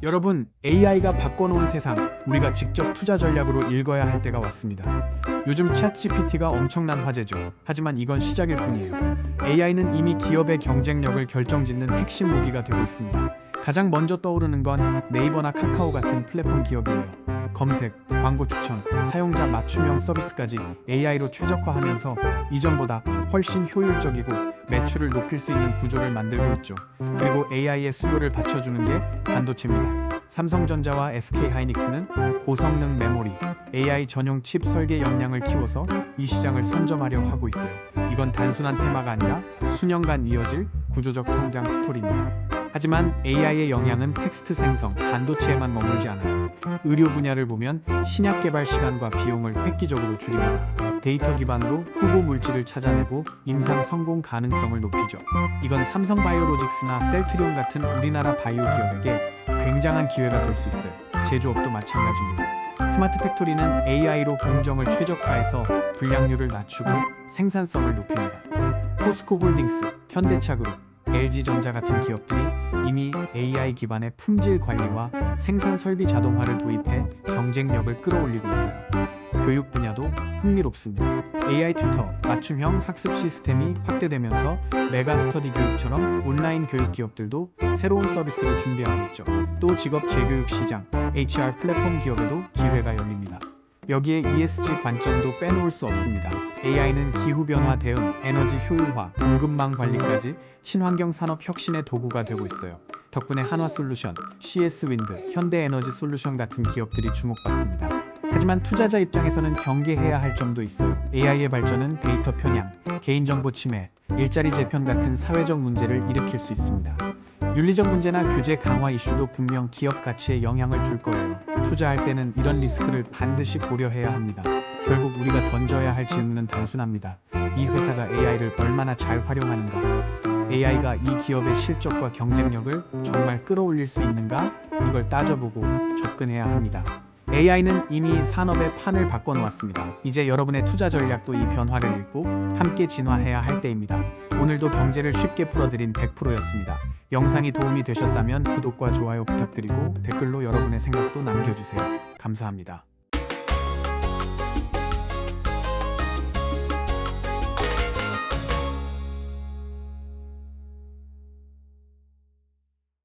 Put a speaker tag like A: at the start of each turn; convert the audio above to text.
A: 여러분, AI가 바꿔놓은 세상, 우리가 직접 투자 전략으로 읽어야 할 때가 왔습니다. 요즘 챗GPT가 엄청난 화제죠. 하지만 이건 시작일 뿐이에요. AI는 이미 기업의 경쟁력을 결정짓는 핵심 무기가 되고 있습니다. 가장 먼저 떠오르는 건 네이버나 카카오 같은 플랫폼 기업이에요. 검색, 광고 추천, 사용자 맞춤형 서비스까지 AI로 최적화하면서 이전보다 훨씬 효율적이고 매출을 높일 수 있는 구조를 만들고 있죠. 그리고 AI의 수요를 받쳐주는 게 반도체입니다. 삼성전자와 SK하이닉스는 고성능 메모리, AI 전용 칩 설계 역량을 키워서 이 시장을 선점하려 하고 있어요. 이건 단순한 테마가 아니라 수년간 이어질 구조적 성장 스토리입니다. 하지만 AI의 영향은 텍스트 생성, 반도체에만 머물지 않아요. 의료 분야를 보면 신약 개발 시간과 비용을 획기적으로 줄입니다. 데이터 기반으로 후보 물질을 찾아내고 임상 성공 가능성을 높이죠. 이건 삼성 바이오로직스나 셀트리온 같은 우리나라 바이오 기업에게 굉장한 기회가 될 수 있어요. 제조업도 마찬가지입니다. 스마트 팩토리는 AI로 공정을 최적화해서 불량률을 낮추고 생산성을 높입니다. 포스코 홀딩스, 현대차 그룹, LG전자 같은 기업들이 이미 AI 기반의 품질 관리와 생산 설비 자동화를 도입해 경쟁력을 끌어올리고 있어요. 교육 분야도 흥미롭습니다. AI 튜터, 맞춤형 학습 시스템이 확대되면서 메가 스터디 교육처럼 온라인 교육 기업들도 새로운 서비스를 준비하고 있죠. 또 직업 재교육 시장, HR 플랫폼 기업에도 기회가 열립니다. 여기에 ESG 관점도 빼놓을 수 없습니다. AI는 기후변화 대응, 에너지 효율화, 공급망 관리까지 친환경 산업 혁신의 도구가 되고 있어요. 덕분에 한화솔루션, CS윈드, 현대에너지 솔루션 같은 기업들이 주목받습니다. 하지만 투자자 입장에서는 경계해야 할 점도 있어요. AI의 발전은 데이터 편향, 개인정보 침해, 일자리 재편 같은 사회적 문제를 일으킬 수 있습니다. 윤리적 문제나 규제 강화 이슈도 분명 기업 가치에 영향을 줄 거예요. 투자할 때는 이런 리스크를 반드시 고려해야 합니다. 결국 우리가 던져야 할 질문은 단순합니다. 이 회사가 AI를 얼마나 잘 활용하는가? AI가 이 기업의 실적과 경쟁력을 정말 끌어올릴 수 있는가? 이걸 따져보고 접근해야 합니다. AI는 이미 산업의 판을 바꿔놓았습니다. 이제 여러분의 투자 전략도 이 변화를 읽고 함께 진화해야 할 때입니다. 오늘도 경제를 쉽게 풀어드린 100%였습니다. 영상이 도움이 되셨다면 구독과 좋아요 부탁드리고 댓글로 여러분의 생각도 남겨주세요. 감사합니다.